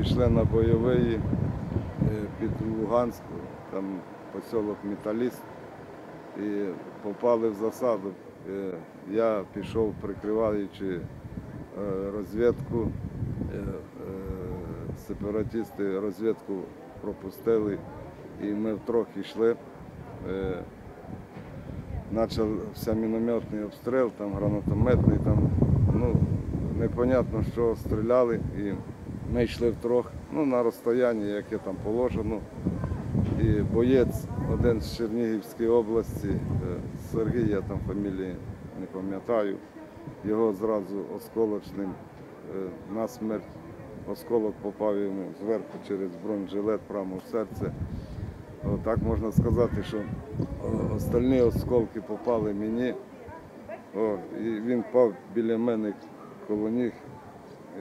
йшли на бойовий е, під Луганськ, там посілок Металіст, і попали в засаду. Е, Я пішов, прикриваючи е, розвідку. Сепаратисти розвідку пропустили, і ми втрох йшли. Почався мінометний обстріл, там гранатометний, там, ну, непонятно, що стріляли. І ми йшли втрох, ну, на розстоянні, яке там положено. І боєць один з Чернігівської області, е, Сергій, я там фамілії не пам'ятаю, його зразу осколочним е, насмерть. Осколок попав йому зверху через бронежилет прямо в серце. Так можна сказати, що о, остальні осколки попали мені. О, і він впав біля мене коло ніг.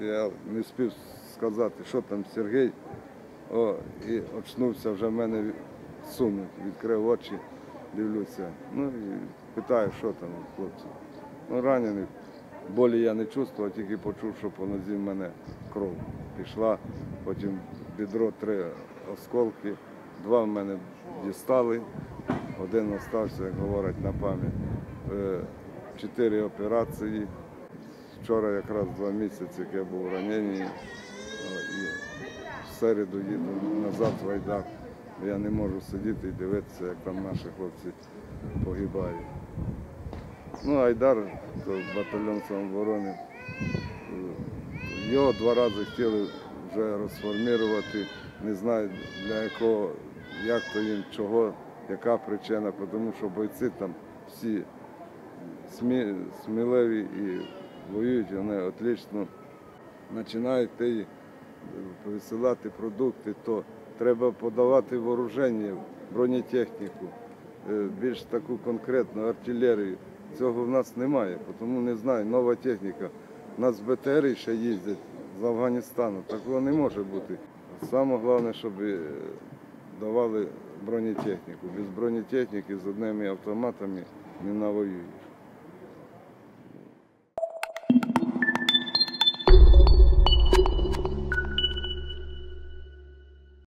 Я не встиг сказати, що там Сергій. О, і очнувся вже в мене сумник, відкрив очі, дивлюся. Ну і питаю, що там хлопці. Ну, ранений. Болі я не чувствував, тільки почув, що по нозі в мене кров пішла. Потім бідро три осколки, два в мене дістали, один остався, як говорять, на пам'ять. Е, Чотири операції. Вчора якраз два місяці, як я був ранений. І в середу їду назад в Айдар. Я не можу сидіти і дивитися, як там наші хлопці погибають. Ну, Айдар, то батальйон самооборони. Його два рази хотіли вже розформувати. Не знаю для якого, як то їм, чого, яка причина, тому що бойці там всі смі, сміливі і воюють, вони отлично починають ти висилати продукти, то треба подавати вооруження, бронетехніку, е, більш таку конкретну артилерію. Цього в нас немає, тому не знаю, нова техніка. У нас БТРи ще їздять з Афганістану, такого не може бути. Саме головне, щоб е, давали бронетехніку. Без бронетехніки з одними автоматами не навоюєш.